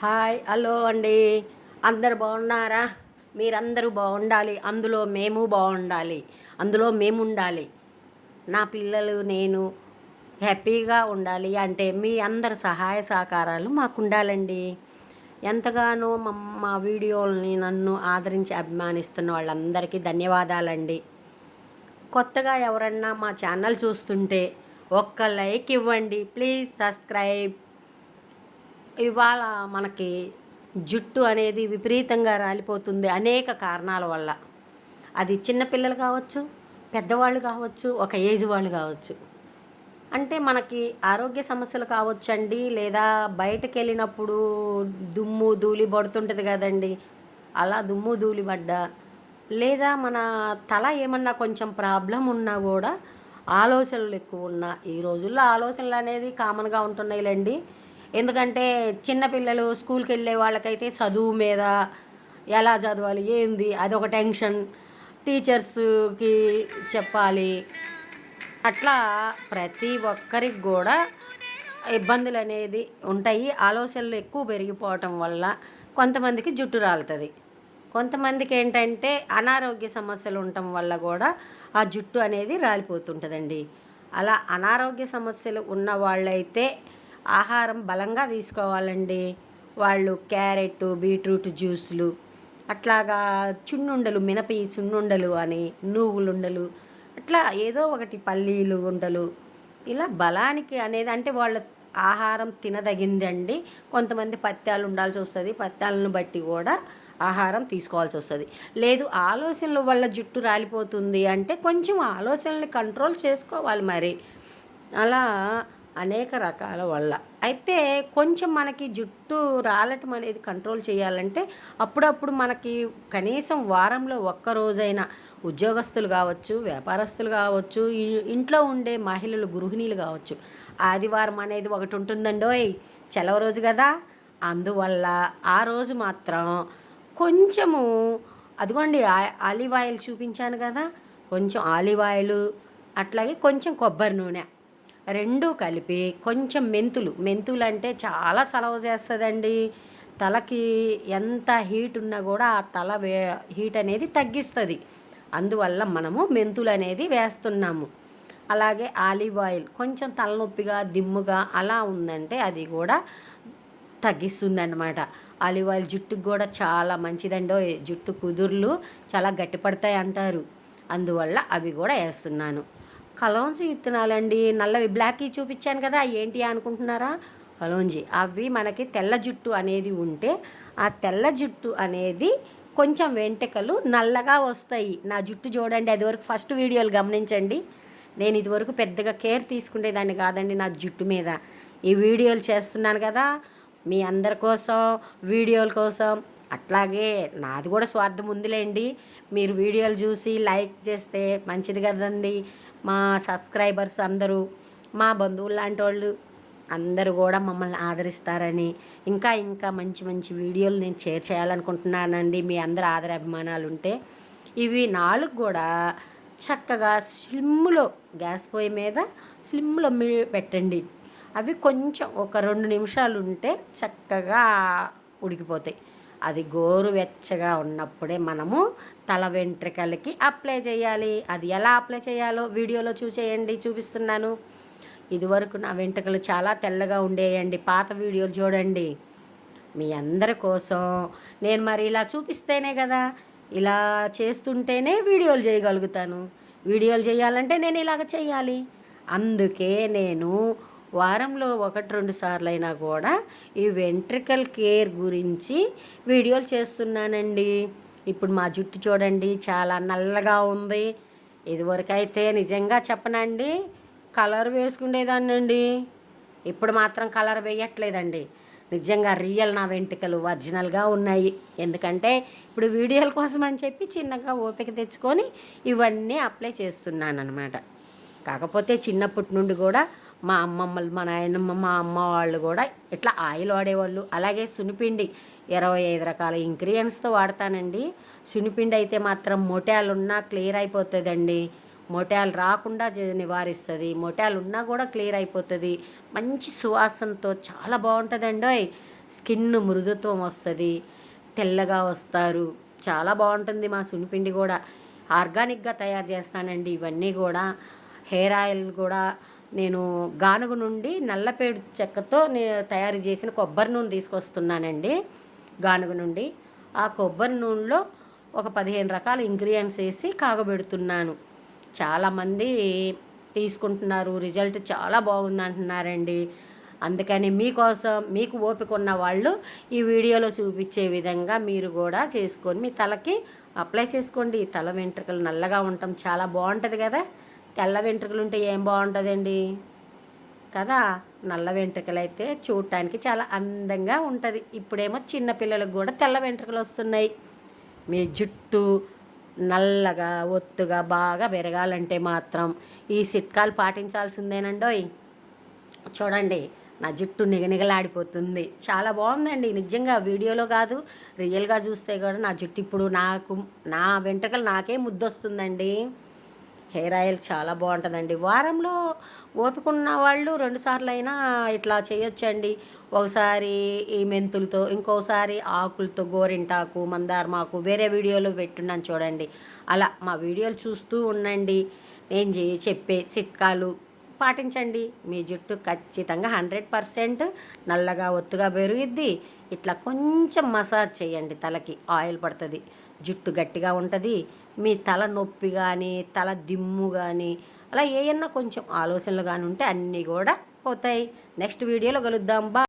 Hi hello అండి. అందరు బాగున్నారా? మీరందరూ బాగుండాలి. అందులో మేము బాగుండాలి. అందులో మేము ఉండాలి నా పిల్లలు నేను హ్యాపీగా ఉండాలి అంటే మీ అందరి సహాయ సహకారాలు మాకు ఉండాలండి ఎంతగానో మా మా వీడియోల్ని నన్ను ఆదరించి అభిమానిస్తున్న వాళ్ళందరికీ ధన్యవాదాలండి. కొత్తగా ఎవరన్నా మా ఛానల్ చూస్తుంటే ఒక్క లైక్ ఇవ్వండి. Please subscribe. ఇవాళ మనకి జుట్టు అనేది విపరీతంగా రాలిపోతుంది అనేక కారణాల వల్ల. అది చిన్నపిల్లలు కావచ్చు పెద్దవాళ్ళు కావచ్చు ఒక ఏజ్ వాళ్ళు కావచ్చు. అంటే మనకి ఆరోగ్య సమస్యలు కావచ్చండి లేదా బయటకు వెళ్ళినప్పుడు దుమ్ము ధూళి పడుతుంటుంది కదండి అలా దుమ్ము ధూళి పడ్డా లేదా మన తల ఏమన్నా కొంచెం ప్రాబ్లం ఉన్నా కూడా ఆలోచనలు ఎక్కువ ఉన్నా. ఈ రోజుల్లో ఆలోచనలు అనేది కామన్గా ఉంటున్నాయిలేండి. ఎందుకంటే చిన్నపిల్లలు స్కూల్కి వెళ్ళే వాళ్ళకైతే చదువు మీద ఎలా చదవాలి ఏంది అదొక టెన్షన్. టీచర్స్కి చెప్పాలి. అట్లా ప్రతి ఒక్కరికి కూడా ఇబ్బందులు అనేది ఉంటాయి. ఆలోచనలు ఎక్కువ పెరిగిపోవటం వల్ల కొంతమందికి జుట్టు రాలుతుంది. కొంతమందికి ఏంటంటే అనారోగ్య సమస్యలు ఉండటం వల్ల కూడా ఆ జుట్టు అనేది రాలిపోతుంటుందండి. అలా అనారోగ్య సమస్యలు ఉన్న వాళ్ళైతే ఆహారం బలంగా తీసుకోవాలండి. వాళ్ళు క్యారెట్ బీట్రూట్ జ్యూస్లు అట్లాగా చున్నుండలు మినపి చున్నుండలు అని నువ్వులుండలు అట్లా ఏదో ఒకటి పల్లీలు ఉండలు. ఇలా బలానికి అనేది అంటే వాళ్ళ ఆహారం తినదగిందండి. కొంతమంది పత్యాలు ఉండాల్సి వస్తుంది. పత్యాలను బట్టి కూడా ఆహారం తీసుకోవాల్సి వస్తుంది. లేదు ఆలోచనల వల్ల జుట్టు రాలిపోతుంది అంటే కొంచెం ఆలోచనల్ని కంట్రోల్ చేసుకోవాలి మరి. అలా అనేక రకాల వల్ల. అయితే కొంచెం మనకి జుట్టు రాలటం అనేది కంట్రోల్ చేయాలంటే అప్పుడప్పుడు మనకి కనీసం వారంలో ఒక్క రోజైనా ఉద్యోగస్తులు కావచ్చు వ్యాపారస్తులు కావచ్చు ఇంట్లో ఉండే మహిళలు గృహిణీలు కావచ్చు. ఆదివారం అనేది ఒకటి ఉంటుందండోయ్ సెలవు రోజు కదా. అందువల్ల ఆ రోజు మాత్రం కొంచెము అదిగోండి ఆ- ఆలివ్ ఆయిల్ చూపించాను కదా. కొంచెం ఆలివ్ ఆయిల్ అట్లాగే కొంచెం కొబ్బరి నూనె. రెండు కలిపి కొంచెం మెంతులు. మెంతులు అంటే చాలా చలవ చేస్తుందండి. తలకి ఎంత హీట్ ఉన్నా కూడా ఆ తల వే హీట్ అనేది తగ్గిస్తుంది. అందువల్ల మనము మెంతులు అనేది వేస్తున్నాము. అలాగే ఆలివ్ ఆయిల్ కొంచెం తలనొప్పిగా దిమ్ముగా అలా ఉందంటే అది కూడా తగ్గిస్తుంది అనమాట ఆలివ్ ఆయిల్ జుట్టుకు కూడా చాలా మంచిదండో. జుట్టు కుదుర్లు చాలా గట్టిపడతాయి అంటారు అందువల్ల అవి కూడా వేస్తున్నాను. కలోంజీ విత్తనాలండి. నల్లవి బ్లాక్వి చూపించాను కదా ఏంటి అనుకుంటున్నారా? కలోంజీ అవి మనకి తెల్ల జుట్టు అనేది ఉంటే ఆ తెల్ల జుట్టు అనేది కొంచెం వెంట్రుకలు నల్లగా వస్తాయి. నా జుట్టు చూడండి అది వరకు ఫస్ట్ వీడియోలు గమనించండి. నేను ఇదివరకు పెద్దగా కేర్ తీసుకునేదాన్ని కాదండి నా జుట్టు మీద. ఈ వీడియోలు చేస్తున్నాను కదా మీ అందరి కోసం వీడియోల కోసం అట్లాగే నాది కూడా స్వార్థం ఉందిలేండి. మీరు వీడియోలు చూసి లైక్ చేస్తే మంచిది కదండి. మా సబ్స్క్రైబర్స్ అందరూ మా బంధువులు లాంటి వాళ్ళు అందరూ కూడా మమ్మల్ని ఆదరిస్తారని ఇంకా ఇంకా మంచి మంచి వీడియోలు నేను షేర్ చేయాలనుకుంటున్నానండి. మీ అందరి ఆదర అభిమానాలు ఉంటే. ఇవి నాలుగు కూడా చక్కగా స్లిమ్లో గ్యాస్ పొయ్యి మీద స్లిమ్లో పెట్టండి. అవి కొంచెం ఒక రెండు నిమిషాలు ఉంటే చక్కగా ఉడికిపోతాయి. అది గోరువెచ్చగా ఉన్నప్పుడే మనము తల వెంట్రుకలకి అప్లై చేయాలి. అది ఎలా అప్లై చేయాలో వీడియోలో చూసేయండి చూపిస్తున్నాను. ఇదివరకు నా వెంట్రుకలు చాలా తెల్లగా ఉండేయండి. పాత వీడియోలు చూడండి. మీ అందరి కోసం నేను మరి ఇలా చూపిస్తేనే కదా ఇలా చేస్తుంటేనే వీడియోలు చేయగలుగుతాను. వీడియోలు చేయాలంటే నేను ఇలాగ చేయాలి. అందుకే నేను వారంలో ఒకటి రెండు సార్లు అయినా కూడా ఈ వెంట్రికల్ కేర్ గురించి వీడియోలు చేస్తున్నానండి. ఇప్పుడు మా జుట్టు చూడండి చాలా నల్లగా ఉంది. ఇదివరకైతే నిజంగా చెప్పనండి కలర్ వేసుకునేదాన్నండి ఇప్పుడు మాత్రం కలర్ వేయట్లేదండి. నిజంగా రియల్ నా వెంట్రుకలు ఒరిజినల్గా ఉన్నాయి. ఎందుకంటే ఇప్పుడు వీడియోల కోసం అని చెప్పి చిన్నగా ఓపిక తెచ్చుకొని ఇవన్నీ అప్లై చేస్తున్నాను అనమాట కాకపోతే చిన్నప్పటి నుండి కూడా మా అమ్మమ్మలు మా నాయనమ్మ మా అమ్మ వాళ్ళు కూడా ఇట్లా ఆయిల్ వాడేవాళ్ళు. అలాగే సునిపిండి ఇరవై ఐదు రకాల ఇంగ్రీడియంట్స్తో వాడతానండి. సునిపిండి అయితే మాత్రం మొటాలు ఉన్నా క్లియర్ అయిపోతుందండి. మొటాలు రాకుండా నివారిస్తుంది. మొటాలు ఉన్నా కూడా క్లియర్ అయిపోతుంది. మంచి సువాసనతో చాలా బాగుంటుందండి స్కిన్ మృదుత్వం వస్తుంది. తెల్లగా వస్తారు. చాలా బాగుంటుంది మా సునిపిండి కూడా. ఆర్గానిక్గా తయారు చేస్తానండి ఇవన్నీ కూడా. హెయిర్ ఆయిల్ కూడా నేను గానుగ నుండి నల్లపేడు చెక్కతో నేను తయారు చేసిన కొబ్బరి నూనె తీసుకొస్తున్నానండి. గానుగ నుండి ఆ కొబ్బరి నూనెలో ఒక పదిహేను రకాల ఇంగ్రీడియంట్స్ వేసి కాగబెడుతున్నాను. చాలామంది తీసుకుంటున్నారు రిజల్ట్ చాలా బాగుంది అంటున్నారండి. అందుకని మీకోసం మీకు ఓపిక ఉన్న వాళ్ళు ఈ వీడియోలో చూపించే విధంగా మీరు కూడా చేసుకొని మీ తలకి అప్లై చేసుకోండి. తల వెంట్రుకలు నల్లగా ఉండటం చాలా బాగుంటుంది కదా. తెల్ల వెంట్రుకలు ఉంటే ఏం బాగుంటుందండి? కదా? నల్ల వెంట్రుకలు అయితే చూడటానికి చాలా అందంగా ఉంటుంది. ఇప్పుడేమో చిన్నపిల్లలకు కూడా తెల్ల వెంట్రుకలు వస్తున్నాయి. మీ జుట్టు నల్లగా ఒత్తుగా బాగా పెరగాలంటే మాత్రం ఈ సిట్కాలు పాటించాల్సిందేనండోయ్. చూడండి నా జుట్టు నిగనిగలాడిపోతుంది. చాలా బాగుందండి. నిజంగా వీడియోలో కాదు రియల్గా చూస్తే కూడా నా జుట్టు ఇప్పుడు నాకు నా వెంట్రుకలు నాకే ముద్దొస్తుందండి. హెయిర్ ఆయిల్ చాలా బాగుంటుందండి. వారంలో ఓపిక ఉన్న వాళ్ళు రెండు సార్లు అయినా ఇట్లా చేయొచ్చండి. ఒకసారి ఈ మెంతులతో ఇంకోసారి ఆకులతో గోరింటాకు మందారమాకు వేరే వీడియోలో పెట్టున్నాను చూడండి. అలా మా వీడియోలు చూస్తూ ఉండండి. నేను చే చెప్పే చిట్కాలు పాటించండి. మీ జుట్టు ఖచ్చితంగా హండ్రెడ్ పర్సెంట్ నల్లగా ఒత్తుగా పెరిగిద్ది. ఇట్లా కొంచెం మసాజ్ చేయండి తలకి. ఆయిల్ పడుతుంది. జుట్టు గట్టిగా ఉంటుంది. మీ తల నొప్పి కానీ తల దిమ్ము కానీ అలా ఏమన్నా కొంచెం ఆలోచనలు కానీ ఉంటే అన్నీ కూడా పోతాయి. నెక్స్ట్ వీడియోలో కలుద్దాం. బా